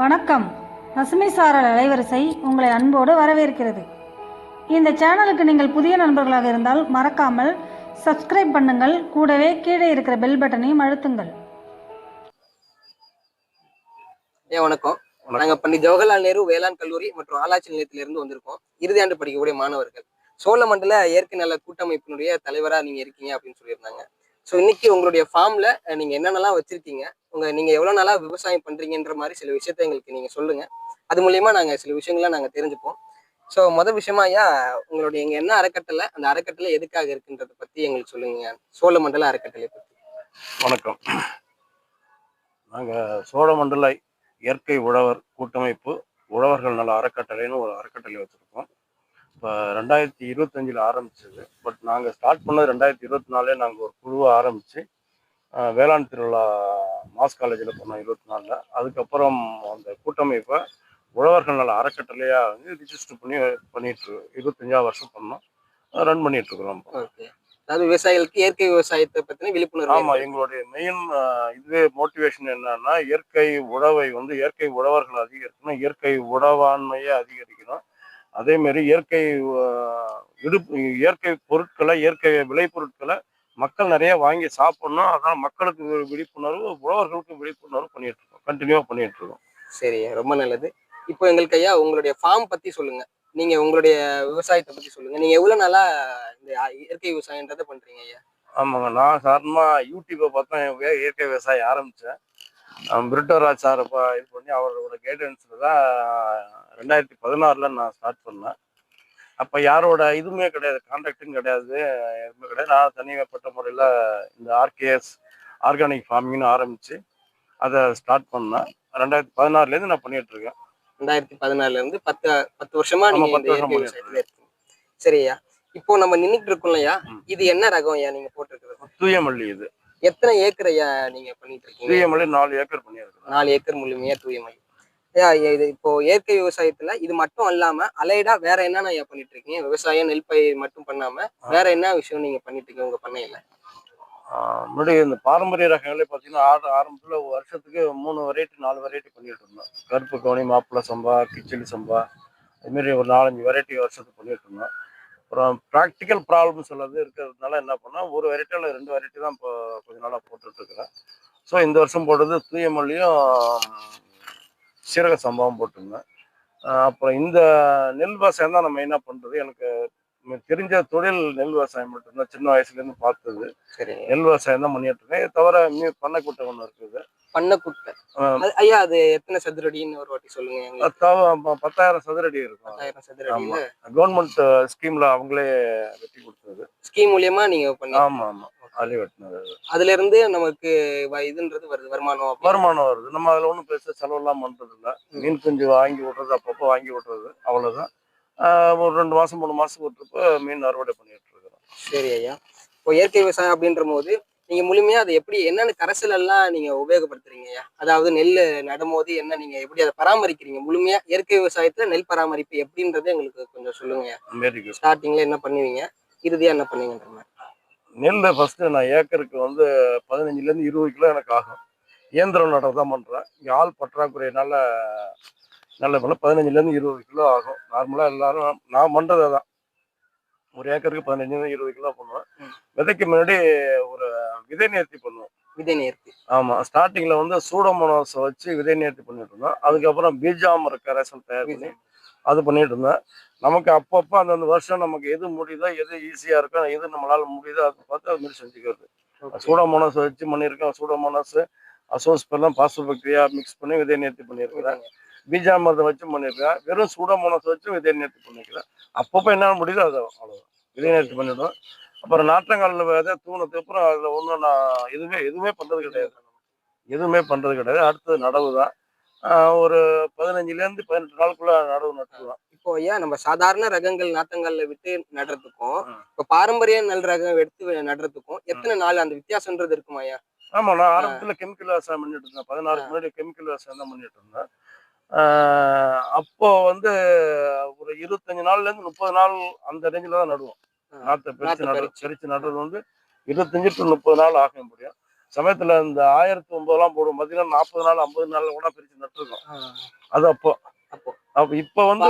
வணக்கம். பசுமை சாரல் அலைவரிசை உங்களை அன்போடு வரவேற்கிறது. இந்த சேனலுக்கு நீங்கள் புதிய நண்பர்களாக இருந்தால் மறக்காமல் சப்ஸ்கிரைப் பண்ணுங்கள். கூடவே கீழே இருக்கிற பெல் பட்டனையும் அழுத்துங்கள். ஏ வணக்கம். நாங்கள் பண்டிட் ஜவஹர்லால் நேரு வேளாண் கல்லூரி மற்றும் ஆராய்ச்சி நிலையத்திலிருந்து வந்திருக்கோம். இறுதி ஆண்டு படிக்கக்கூடிய மாணவர்கள். சோழமண்டல இயற்கை நல கூட்டமைப்பினுடைய தலைவராக நீங்கள் இருக்கீங்க அப்படின்னு சொல்லியிருந்தாங்க. ஸோ இன்னைக்கு உங்களுடைய ஃபார்ம்ல நீங்கள் என்னென்னலாம் வச்சிருக்கீங்க? உங்க நீங்க எவ்வளவு நாளா விவசாயம் பண்றீங்கன்ற மாதிரி சில விஷயத்த எங்களுக்கு நீங்க சொல்லுங்க. அது மூலியமா நாங்க சில விஷயங்களை நாங்க தெரிஞ்சுப்போம். ஸோ மொதல் விஷயமா ஐயா உங்களுடைய இங்க என்ன அறக்கட்டளை? அந்த அறக்கட்டளை எதுக்காக இருக்குன்றதை பத்தி எங்களுக்கு சொல்லுங்க. சோழமண்டல அறக்கட்டளை பத்தி. வணக்கம். நாங்கள் சோழமண்டல இயற்கை உழவர் கூட்டமைப்பு உழவர்கள் நல அறக்கட்டளைன்னு ஒரு அறக்கட்டளை வச்சுருக்கோம். இப்போ ரெண்டாயிரத்தி இருபத்தஞ்சில் ஆரம்பிச்சது. பட் நாங்கள் ஸ்டார்ட் பண்ணது ரெண்டாயிரத்தி இருபத்தி நாலே நாங்கள் ஒரு குழுவை ஆரம்பித்து வேளாண் திருவிழா மாஸ் காலேஜில் பண்ணோம் இருபத்தி நாலில். அதுக்கப்புறம் அந்த கூட்டமைப்பை உழவர்கள் நல அறக்கட்டளையாக வந்து ரிஜிஸ்டர் பண்ணி பண்ணிட்டு இருபத்தஞ்சாவது வருஷம் பண்ணோம். ரன் பண்ணிட்டு இருக்கிறோம் ஓகே. அதாவது விவசாயிகளுக்கு இயற்கை விவசாயத்தை பத்தின விழிப்புணர்வு ஆமா எங்களுடைய மெயின் இதுவே மோட்டிவேஷன் என்னன்னா இயற்கை உழவை வந்து இயற்கை உழவர்கள் அதிகரிக்கணும் இயற்கை உழவாண்மையை அதிகரிக்கணும். அதே மாதிரி இயற்கை ஆஹ், விடுப்பு இயற்கை பொருட்களை இயற்கை விளைபொருட்களை மக்கள் நிறைய வாங்கி சாப்பிடணும். அதான் மக்களுக்கு ஒரு விழிப்புணர்வு உழவர்களுக்கு விழிப்புணர்வு பண்ணிட்டு இருக்கோம் கண்டினியூவா பண்ணிட்டு இருக்கோம் சரி ரொம்ப நல்லது. இப்போ எங்களுக்கு ஐயா உங்களுடைய ஃபார்ம் பத்தி சொல்லுங்க. நீங்க உங்களுடைய விவசாயத்தை பத்தி சொல்லுங்க. நீங்க எவ்வளவு நாளா இந்த இயற்கை விவசாயன்றதை பண்றீங்க ஐயா? ஆமாங்க நான் சாதாரணமா யூடியூப்பை பார்த்தா இயற்கை விவசாயம் ஆரம்பித்தேன் பிரிட்டோராஜ் சார் இது பண்ணி அவரோட கைடன்ஸில் தான் ரெண்டாயிரத்தி பதினாறில் நான் ஸ்டார்ட் பண்ணேன். அப்போ யாரோட இதுவுமே கிடையாது கான்ட்ராக்டும் கிடையாது எதுவுமே கிடையாது. நான் தனிப்பட்ட முறையில் இந்த ஆர்கேஎஸ் ஆர்கானிக் ஃபார்மிங்னு ஆரம்பித்து அதை ஸ்டார்ட் பண்ணேன். ரெண்டாயிரத்தி பதினாறுலேருந்து நான் பண்ணிட்டு இருக்கேன். ரெண்டாயிரத்தி பதினாலுல இருந்து பத்து பத்து வருஷமா நீங்க பத்து வருஷம் இயற்கை பண்ணிட்டு விவசாயத்துல இருக்கீங்க. சரி ஐயா இப்போ நம்ம நின்னுட்டு இருக்கோம் ம். இது என்ன ரகம் ஐயா நீங்க போட்டிருக்கிறது? தூயமல்லி இது. எத்தனை ஏக்கர் ஐயா நீங்க பண்ணிட்டு இருக்கீங்க? தூயமல்லி நாலு ஏக்கர் பண்ணியிருக்கிறேன். நாலு ஏக்கர் முழுமையா தூயமல்லி இது இப்போ இயற்கை விவசாயத்துல இது மட்டும் அல்லாம அலைடா வேற என்னென்ன ஐயா பண்ணிட்டு இருக்கீங்க? விவசாயம் நெல் பயிர் மட்டும் பண்ணாம வேற என்ன விஷயம் நீங்க பண்ணிட்டு இருக்கீங்க உங்க பண்ணையில? முன்னாடி இந்த பாரம்பரிய ரகங்களே பார்த்தீங்கன்னா ஆறு ஆரம்பத்தில் ஒரு வருஷத்துக்கு மூணு வெரைட்டி நாலு வெரைட்டி பண்ணிட்டு இருந்தோம். கருப்பு கவுனி மாப்பிள்ளை சம்பா கிச்சடி சம்பா அதுமாரி ஒரு நாலஞ்சு வெரைட்டி வருஷத்துக்கு பண்ணிட்டு இருந்தோம். அப்புறம் ப்ராக்டிக்கல் ப்ராப்ளம்ஸ் உள்ளது இருக்கிறதுனால என்ன பண்ணோம் ஒரு வெரைட்டி இல்லை ரெண்டு வெரைட்டி தான் இப்போ கொஞ்ச நாளாக போட்டுட்டு இருக்கிறேன் ஸோ இந்த வருஷம் போட்டது தூயமல்லியும் சீரக சம்பாவும் போட்டிருந்தேன். அப்புறம் இந்த நெல் விவசாயம் தான் நான் மெயினாக பண்ணுறது எனக்கு தெரிஞ்ச தொழில் நெல் விவசாயம் மட்டும்தான். சின்ன வயசுலேருந்து பார்த்தது. சரி. நெல் விவசாயம் தான் பண்ணிட்டு இருக்கேன். தவிர மீ- பண்ணைக்குட்டை ஒன்று இருக்குது. பண்ணக்குட்டை. ஐயா அது எத்தனை சதுரடின்னு ஒரு வாட்டி சொல்லுங்க பத்தாயிரம் சதுரடி இருக்கும். பத்தாயிரம் சதுரடியில? கவர்மெண்ட் ஸ்கீம்ல அவங்களே வெட்டி கொடுத்தது. ஸ்கீம் மூலியமா நீங்க பண்ணி ஆமா ஆமா. அதுலேயே வெட்டினது அதுல இருந்து நமக்கு வ- இதுன்றது வருது வருமானம் அப்படி. வருமானம் வருது. நம்ம அதில் ஒன்றும் பெருசாக செலவெல்லாம் பண்றது இல்ல மீன் குஞ்சு வாங்கி விட்றது அப்பப்போ வாங்கி விட்றது அவ்வளோதான் ஆஹ் ஒரு ரெண்டு மாசம் மூணு மாசம் விட்டுறப்ப மீன் அறுவடை பண்ணிட்டு இருக்கிறோம். சரி ஐயா. இப்போ இயற்கை விவசாயம் அப்படின்ற போது நீங்க முழுமையா அதை எப்படி என்னென்ன கரைசல் எல்லாம் நீங்க உபயோகப்படுத்துறீங்க ஐயா? அதாவது நெல் நடும்போது என்ன நீங்க எப்படி அதை பராமரிக்கிறீங்க? முழுமையா இயற்கை விவசாயத்துல நெல் பராமரிப்பு எப்படின்றத எங்களுக்கு கொஞ்சம் சொல்லுங்க ஐயா. வெரி குட் ஸ்டார்டிங்ல என்ன பண்ணுவீங்க? இறுதியா என்ன பண்ணுவீங்கன்ற மாதிரி. நெல் ஃபர்ஸ்ட் நான் ஏக்கருக்கு வந்து பதினஞ்சுலேருந்து இருபது கிலோ எனக்கு ஆகும். இயந்திரம் நடவு தான் பண்ணுறேன் இங்கே ஆள் பற்றாக்குறையினால நல்ல பண்ண பதினஞ்சுலேருந்து இருபது கிலோ ஆகும். நார்மலாக எல்லாரும் நான் பண்ணுறது தான் ஒரு ஏக்கருக்கு பதினஞ்சுலேருந்து இருபது கிலோ பண்ணுவேன். விதைக்கு முன்னாடி ஒரு விதை நேர்த்தி பண்ணுவோம். விதை நேர்த்தி. ஆமாம் ஸ்டார்டிங்கில் வந்து சூடோமோனோஸை வச்சு விதை நேர்த்தி பண்ணிட்டு இருந்தோம். அதுக்கப்புறம் பீஜாமர கரைசல் தயார் பண்ணி அது பண்ணிட்டு இருந்தேன். நமக்கு அப்பப்போ அந்தந்த வருஷம் நமக்கு எது முடியுதோ எது ஈஸியாக இருக்கோ எது நம்மளால முடியுதோ அதை பார்த்து அது மாதிரி செஞ்சுக்கிறது. சூடோமோனஸ் வச்சு பண்ணியிருக்கேன். சூடோமோனஸ் அசோஸ்பெல்லாம் பாஸ்போபாக்டீரியா மிக்ஸ் பண்ணி விதை நேர்த்தி பண்ணியிருக்கிறேன் பீஜாமிரதம் வச்சு பண்ணியிருக்கேன் வெறும் சூடோமோனஸ் வச்சு விதை நேர்த்தி பண்ணியிருக்கிறேன் அப்பப்போ என்ன முடியுதோ அது அவ்வளோதான் விதை நேர்த்தி பண்ணிவிடுவேன் அப்புறம் நாற்றங்காலில் விதை தூணத்துக்கு அப்புறம் அதில் ஒன்றும் நான் எதுவுமே எதுவுமே பண்ணுறது கிடையாது. எதுவுமே பண்ணுறது கிடையாது. அடுத்தது நடவு தான். ஒரு பதினஞ்சுலேருந்து பதினெட்டு நாளுக்குள்ள நடவு நட்டுருவேன். ஐயா நம்ம சாதாரண ரகங்கள் நாத்தங்கள்ல விட்டு நடுறதுக்கும். இப்ப பாரம்பரிய நெல் ரகம் எடுத்து நடுறதுக்கும் எத்தனை நாள் அந்த வித்தியாசம்ன்றது இருக்குமா ஐயா? ஆமா நான் ஆரம்பத்துல கெமிக்கல் விவசாயம் பண்ணிட்டு இருந்தேன். பதினாறுக்கு முன்னாடி கெமிக்கல் விவசாயம் தான் பண்ணிட்டு இருந்தேன். அப்போ வந்து ஒரு இருபத்தஞ்சு நாள்ல இருந்து முப்பது நாள் அந்த ரேஞ்சில தான் நடுவோம். நாத்தை பிரிச்சு பறிச்சு. பிரிச்சு நடுறது வந்து இருபத்தஞ்சு டு முப்பது நாள் ஆக முடியும் சமயத்துல இந்த ஆயிரத்தி ஒன்பதுலாம் போடுவோம். பாத்தீங்கன்னா நாற்பது நாள் ஐம்பது நாள் கூட பிரிச்சு நட்டுருக்கோம். அது அப்போ. அப்போ. அப்ப இப்ப வந்து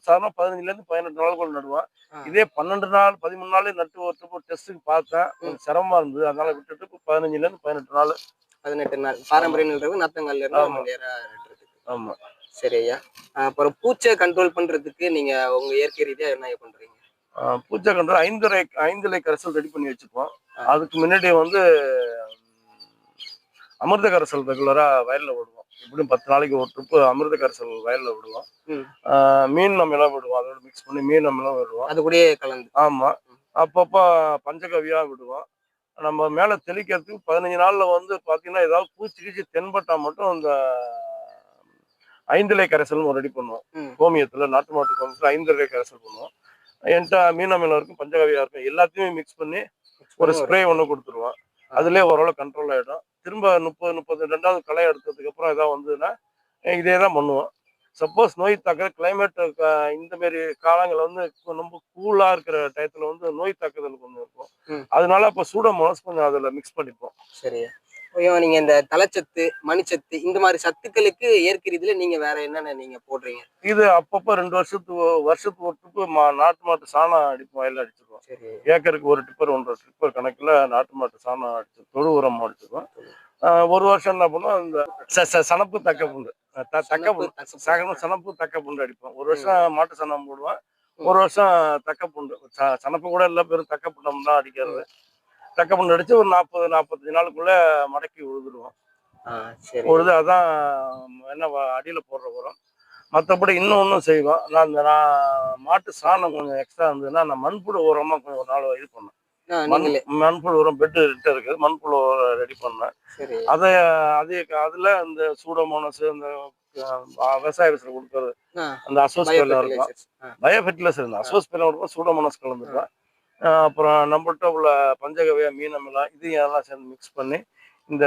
சாதாரண பதினஞ்சுல இருந்து பதினெட்டு நாளுக்குள்ள நடுவேன் ஆ. இதே பன்னெண்டு நாள் பதிமூணு நாள் நட்டு ஒரு ட்ரிப் டெஸ்ட்டுக்கு பார்த்தேன். சிரமமா இருந்தது. அதனால விட்டுட்டு இப்ப பதினஞ்சுல இருந்து பதினெட்டு நாள். பதினெட்டு நாள். பாரம்பரிய இருக்கு. நத்தங்கல்ல இருந்து ஆமா. சரி ஐயா. அப்புறம் பூச்சை கண்ட்ரோல் பண்றதுக்கு நீங்க உங்க இயற்கை ரீதியா என்ன பண்றீங்க? பூச்சை கன்று ஐந்துரை ஐந்துலை கரைசல் ரெடி பண்ணி வச்சுப்போம். அதுக்கு முன்னாடி வந்து அமிர்த கரைசல் ரெகுலரா வயல்ல விடுவோம் எப்படியும் பத்து நாளைக்கு ஒரு ட்ரிப்பு அமிர்த கரைசல் வயல்ல விடுவோம். மீன் நம்மளாம் விடுவோம். அதோட மிக்ஸ் பண்ணி மீன் நம்மளாம் விடுவோம். அது கூடயே கலந்து. ஆமா. அப்பப்போ பஞ்சகவியா விடுவோம். நம்ம மேல தெளிக்கிறதுக்கு பதினஞ்சு நாள்ல வந்து பாத்தீங்கன்னா ஏதாவது பூச்சி கீச்சி தென்பட்டா மட்டும் இந்த ஐந்திலை கரைசல் ரெடி பண்ணுவோம். கோமியத்துல நாட்டு மாட்டு கோமியத்துல ஐந்திலை கரைசல் பண்ணுவோம். என்கிட்ட மீனமிலம் இருக்கும் பஞ்சகவியா இருக்கும். எல்லாத்தையுமே மிக்ஸ் பண்ணி ஒரு ஸ்ப்ரே ஒன்று கொடுத்துருவோம். அதுலயே ஓரளவு கண்ட்ரோல் ஆயிடும். திரும்ப முப்பது முப்பது ரெண்டாவது களை எடுத்ததுக்கு அப்புறம் ஏதாவது வந்ததுன்னா இதே தான் பண்ணுவோம். சப்போஸ் நோய் தாக்குதல் கிளைமேட் இந்த மாதிரி காலங்கள் வந்து இப்போ ரொம்ப கூலா இருக்கிற டயத்துல வந்து நோய் தாக்குதல் கொஞ்சம் இருக்கும். அதனால அப்ப சூடமோனஸ் கொஞ்சம் அதுல மிக்ஸ் பண்ணிப்போம். சரியா ஐயோ நீங்க இந்த தலைச்சத்து மணிச்சத்து இந்த மாதிரி சத்துக்களுக்கு இயற்கை ரீதியில நீங்க வேற என்னென்ன நீங்க போடுறீங்க? இது அப்பப்போ ரெண்டு வருஷத்துக்கு வருஷத்துக்கு ஒரு ட்ரிப்பு மா நாட்டு மாட்டு சாணம் அடிப்போம் வயல்ல அடிச்சிருவோம். சரி. ஏக்கருக்கு ஒரு டிப்பர் ஒன்றரை டிப்பர் கணக்குல நாட்டு மாட்டு சாணம் அடிச்சு தொழு உரம் அடிச்சிருவோம். ஒரு வருஷம் என்ன பண்ணுவோம் இந்த ச- ச- சணப்பு தக்க புண்டு தக்க புண்டு சனப்பு தக்க புண்டு அடிப்போம். ஒரு வருஷம் மாட்டு சனம் போடுவேன் ஒரு வருஷம் தக்க புண்டு சனப்பு கூட இல்ல பெரும் தக்க புண்டம் தான் அடிக்கிறது புண்டு அடிச்சு ஒரு நாற்பது நாற்பத்தஞ்சு நாளுக்குள்ள மடக்கி உழுதுருவோம் உழுது அதான் என்ன அடியில போடுற உரம். மற்றபடி இன்னும் ஒன்றும் செய்வோம். நான் இந்த நான் மாட்டு சாணம் கொஞ்சம் எக்ஸ்ட்ரா இருந்ததுன்னா நான் மண்புழு உரமா கொஞ்சம் ஒரு நாள் இது பண்ணேன். மண் மண்புழு உரம் பெட்டு இருக்குது. மண்புழு உரம் ரெடி பண்ணேன். அதை அதே அதுல இந்த சூடோமோனஸ் இந்த அஹ், விவசாய விவசாயம் கொடுக்கறது அந்த அசோஸ்பெல்லாம் இருக்கும். பயோ ஃபெர்டிலைசர் இந்த அசோஸ்பெல்லாம் இருக்கும். சூடோமோனஸ் கலந்துருக்கேன் அப்புறம் நம்மள்ட்ட உள்ள பஞ்சகவியா மீனமெல்லாம் இது எல்லாம் சேர்ந்து மிக்ஸ் பண்ணி இந்த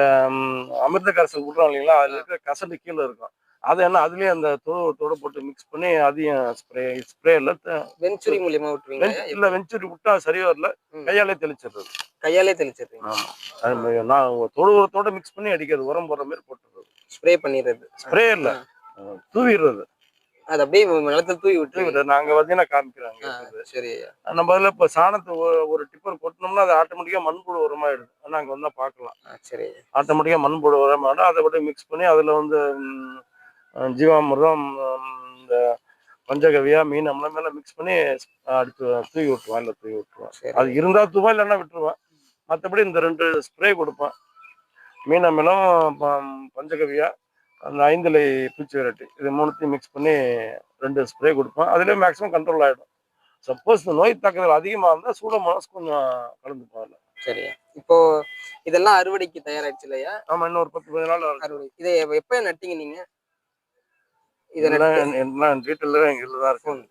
அமிர்த கரைசல் விட்றோம் இல்லைங்களா? அதுல இருக்கிற கசடு கீழே இருக்கும். அதை என்ன அதுலயே அந்த தொடு தொடு போட்டு மிக்ஸ் பண்ணி அதையும் ஸ்ப்ரே ஸ்ப்ரேல வெஞ்சுரி மூலியமா விட்டுருவீங்க இல்ல வெஞ்சூரி விட்டா சரி வரல. கையாலே தெளிச்சிடுறது. கையாலே தெளிச்சிடுறீங்க. ஆமா. நான் தொழு உரத்தோட மிக்ஸ் பண்ணி அடிக்கிறது உரம் போடுற மாதிரி போட்டுறது. ஸ்ப்ரே பண்ணிடுறது. ஸ்ப்ரே இல்ல. தூவிடுறது. அது அப்படியே நிலத்துல தூவி தூவிடுறது நாங்க பார்த்தீங்கன்னா காமிக்கிறாங்க? சரி. நம்ம அதில் இப்போ சாணத்தை ஒரு- டிப்பர் கொட்டினோம்னா அது ஆட்டோமேட்டிக்காக மண்புழு உரமாயிடுது நாங்கள் வந்தால் பார்க்கலாம். ஆஹ் சரி. ஆட்டோமேட்டிக்காக மண்புழு உரமாயிடும் அதை விட்டு மிக்ஸ் பண்ணி அதில் வந்து ஜீவாமிர்தம் இந்த பஞ்சகவியா மீன் அம்லம் மேலே மிக்ஸ் பண்ணி அடுத்து தூவி விட்டுருவோம் இல்லை தூவி விட்டுருவோம் சரி. அது இருந்தால் தூவா இல்லைன்னா விட்டுருவேன். மற்றபடி இந்த ரெண்டு ஸ்ப்ரே கொடுப்பேன். மீன் அமிலம் ப- பஞ்சகவியா அந்த ஐந்திலை பூச்சி விரட்டி இது மூணுத்தையும் மிக்ஸ் பண்ணி ரெண்டு ஸ்ப்ரே கொடுப்பேன் அதுலேயே மேக்ஸிமம் கண்ட்ரோல் ஆகிடும் சப்போஸ் இந்த நோய் தாக்குதல் அதிகமாக இருந்தால் சூடமோனஸ் கொஞ்சம் கலந்துப்போம் அதில் சரி இப்போ இதெல்லாம் அறுவடைக்கு தயாராயிடுச்சு இல்லையா? ஆமாம் இன்னும் ஒரு பத்து பதினஞ்சு நாள். அறுவடை. இதை எப்ப- நட்டீங்க நீங்க? இதை இதெல்லாம் நட்டு என்- எல்லாம் டீட்டெயிலாக எங்கள் தான் இருக்கும்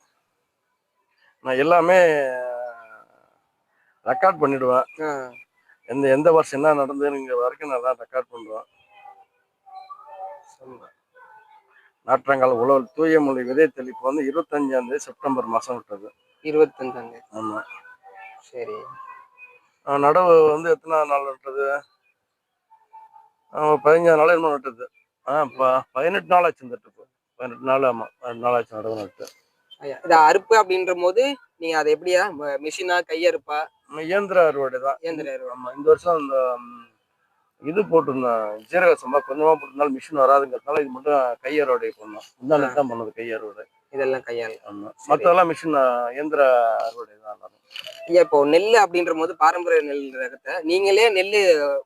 நான் எல்லாமே ரெக்கார்ட் பண்ணிடுவேன். எந்த எந்த வருஷம் என்ன நடந்ததுங்கிற வரைக்கும் நான் ரெக்கார்ட் பண்ணுவேன் நாற்றங்கால உழவு தூய மொழி விதை தெளிப்பு வந்து இருபத்தஞ்சாம் தேதி செப்டம்பர் மாதம் விட்டது. இருபத்தஞ்சாங்க ஆமாம் சரி. நடவு வந்து எத்தனை நாள் விட்டது? ஆஹ் பதினஞ்சாவது நாள் என்ன விட்டது. ஆ பதினெட்டு நாள் ஆச்சு இந்த ட்ரிப்பு பதினெட்டு நாள் ஆமாம் பதினெட்டு நாள் ஆச்சு நடவு நட்டு. இது அறுப்பு அப்படின்ற போது நீங்க அதை எப்படியா மிஷினா கையறுப்பா? இயந்திர அறுவடை தான். இயந்திர அறுவடை. ஆமாம் இந்த வருஷம் இந்த இது போட்டிருந்தேன் ஜீரக சம்பா கொஞ்சமாக போட்டிருந்தாலும் மிஷின் வராதுங்கிறதுனால இது மட்டும் கை அறுவடை பண்ணோம் முந்தானே தான் பண்ணது கை அறுவடை இதெல்லாம் கையால். ஆமாம் மற்றதெல்லாம் மிஷின் இயந்திர அறுவடை தான். ஐயா இப்போ நெல் அப்படின்ற போது பாரம்பரிய நெல் ரகத்தை நீங்களே நெல்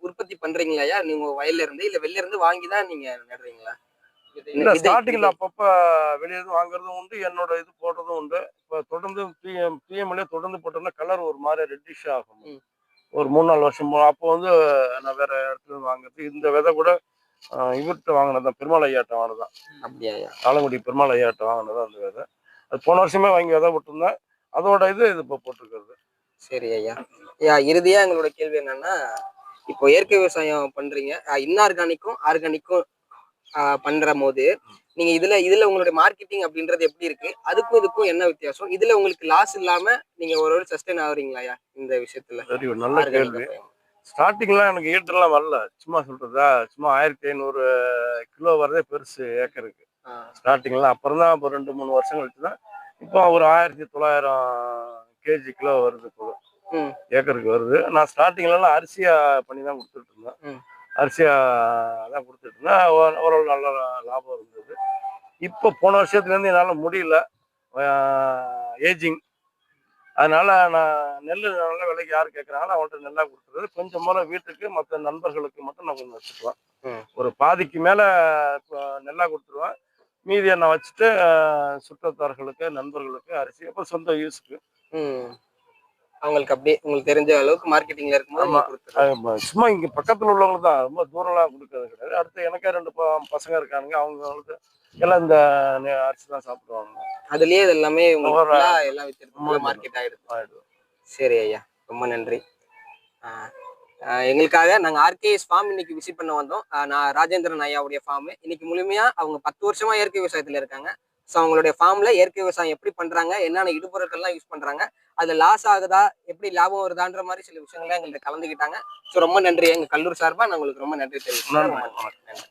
உற்பத்தி பண்றீங்களாயா நீங்க வயல்ல இருந்து இல்ல வெளில இருந்து வாங்கி தான் நீங்க நடுறீங்களா? இல்ல ஸ்டார்டிங்ல. அப்பப்ப வெளியே வாங்குறதும் உண்டு என்னோட இது போடுறதும் உண்டு. இப்போ தொடர்ந்து பிஎம் பிஎம்லேயே தொடர்ந்து போட்டோம்னா கலர் ஒரு மாதிரி ரெட்டிஷ் ஆகும். ஒரு மூணு நாலு வருஷம் அப்போ வந்து நான் வேற இடத்துல வாங்குறது. இந்த விதை கூட இவர்கிட்ட வாங்கினதான் பெருமாள் ஐயாட்ட வாங்கினதான் அப்படியா ஐயா? ஆலங்குடி பெருமாள் ஐயாட்ட வாங்கினதான் அந்த விதை. அது போன வருஷமே வாங்கி விதை போட்டிருந்தேன். அதோட இது இது இப்போ போட்டிருக்கிறது. சரி ஐயா. ஐயா இறுதியா எங்களோட கேள்வி என்னன்னா இப்போ இயற்கை விவசாயம் பண்றீங்க. இன்ஆர்கானிக்கும் ஆர்கானிக்கும் பண்ற போது நீங்க இதுல இதுல உங்களுடைய மார்க்கெட்டிங் அப்படின்றது எப்படி இருக்கு? அதுக்கும் இதுக்கும் என்ன வித்தியாசம்? இதுல உங்களுக்கு லாஸ் இல்லாம நீங்க ஒரு ஒரு சஸ்டைன் ஆகுறீங்களாயா இந்த விஷயத்துல. சரி ஒரு நல்ல கேள்வி. ஸ்டார்டிங்லாம் எனக்கு ஈட்டெல்லாம் வரல. சும்மா சொல்றதா? சும்மா ஆயிரத்தி ஐநூறு கிலோ வரதே பெருசு ஏக்கருக்கு. ஸ்டார்டிங்லாம் அப்புறம் தான் இப்போ ரெண்டு மூணு வருஷம் கழிச்சு தான் இப்போ ஒரு ஆயிரத்தி தொள்ளாயிரம் கேஜி கிலோ வருது ம். ஏக்கருக்கு வருது. நான் ஸ்டார்டிங்லலாம் அரிசியா பண்ணி தான் கொடுத்துட்டு இருந்தேன். அரிசியா தான் கொடுத்துட்டு இருந்தேன். ஓரளவு நல்ல லாபம் இருந்தது. இப்போ போன வருஷத்துலேருந்து என்னால் முடியல ஏஜிங் அதனால நான் நெல் நல்ல விலைக்கு யார் கேட்குறாங்களோ அவங்கள்ட்ட நெல்லாக கொடுத்துறது கொஞ்சம் போல வீட்டுக்கு மற்ற நண்பர்களுக்கு மட்டும் நான் கொஞ்சம் வச்சுக்குவேன். ஒரு பாதிக்கு மேலே நெல்லாக கொடுத்துருவேன். மீதியை நான் வச்சுட்டு சுற்றத்தார்களுக்கு நண்பர்களுக்கு அரிசி அப்புறம் சொந்த யூஸுக்கு அவங்களுக்கு அப்படியே உங்களுக்கு தெரிஞ்ச அளவுக்கு மார்க்கெட்டிங்ல இருக்கும்போது சும்மா இங்க பக்கத்துல உள்ளவங்களுக்கு தான். ரொம்ப தூரம்லாம் கொடுக்கறது கிடையாது. அடுத்து எனக்கே ரெண்டு பசங்க இருக்கானுங்க. அவங்களுக்கு எல்லாம் இந்த அரிசி தான் சாப்பிடுவாங்க. அதுலயே இது எல்லாமே உங்களுக்கு ஒரு- full ஆ எல்லாம் வித்துருக்கு. மார்க்கெட் ஆயிடுது. ஆயிடும். சரி ஐயா ரொம்ப நன்றி. ஆஹ் ஆஹ் எங்களுக்காக நாங்க ஆர்கேஎஸ் ஃபார்ம் இன்னைக்கு விசிட் பண்ண வந்தோம். ஆஹ் நான் ராஜேந்திரன் ஐயாவுடைய ஃபார்ம் இன்னைக்கு முழுமையா அவங்க பத்து வருஷமா இயற்கை விவசாயத்துல இருக்காங்க. ஸோ அவங்களுடைய ஃபார்ம்ல இயற்கை விவசாயம் எப்படி பண்றாங்க என்னென்ன இடுபொருட்கள்லாம் யூஸ் பண்றாங்க அதுல லாஸ் ஆகுதா எப்படி லாபம் வருதான்ற மாதிரி சில விஷயங்கள்லாம் எங்கள்கிட்ட கலந்துக்கிட்டாங்க ஸோ ரொம்ப நன்றி. எங்க கல்லூரி சார்பா நான் உங்களுக்கு ரொம்ப நன்றி தெரிவிக்கிறேன் நன்றி. ரொம்ப நன்றி.